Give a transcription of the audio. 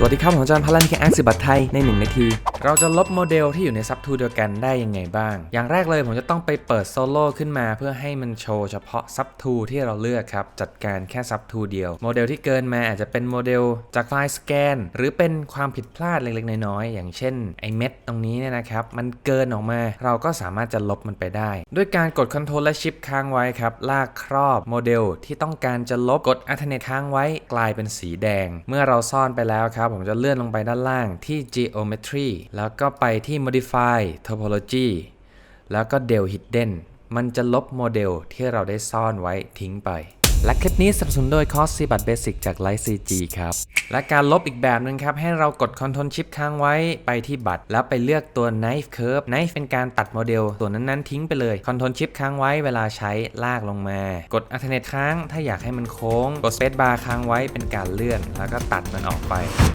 สวัสดีครับ ผมอาจารย์พลันแค่แอคสิบัตไทยใน 1 นาทีเราจะลบโมเดลที่อยู่ในซับทูเดียวกันได้ยังไงบ้าง อย่างแรกเลยผมจะต้องไปเปิดโซโล่ขึ้นมา เพื่อให้มันโชว์เฉพาะซับทูที่เราเลือกครับ จัดการแค่ซับทูเดียว โมเดลที่เกินมาอาจจะเป็นโมเดลจากไฟล์สแกน หรือเป็นความผิดพลาดเล็กๆ น้อยๆ อย่างเช่นไอเม็ดตรงนี้เนี่ยนะครับ มันเกินออกมา เราก็สามารถจะลบมันไปได้ ด้วยการกด Ctrl และ Shift ค้างไว้ครับ ลากครอบโมเดลที่ต้องการจะลบ กด Alternate ค้างไว้กลายเป็นสีแดง เมื่อเราซ่อนไปแล้วครับ ผมจะเลื่อนลงไปด้านล่างที่ Geometry แล้วก็ไปที่ Modify Topology แล้วก็ Del Hidden มันจะลบโมเดลที่เราได้ซ่อนไว้ทิ้งไป และคลิปนี้สนับสนุนโดย c o s ซีบัตเบสิกจาก Light CG ครับ และการลบอีกแบบหนึงครับ ให้เรากด Ctrl Shift ค้างไว้ไปที่บัตร แล้วไปเลือกตัว Knife Curve Knife เป็นการตัดโมเดลตัวนั้นๆทิ้งไปเลย Ctrl Shift ค้างไว้เวลาใช้ลากลงมา กด Alternate ค้างถ้าอยากให้มันโค้ง กด Space Bar ค้างไว้เป็นการเลื่อน แล้วก็ตัดมันออกไป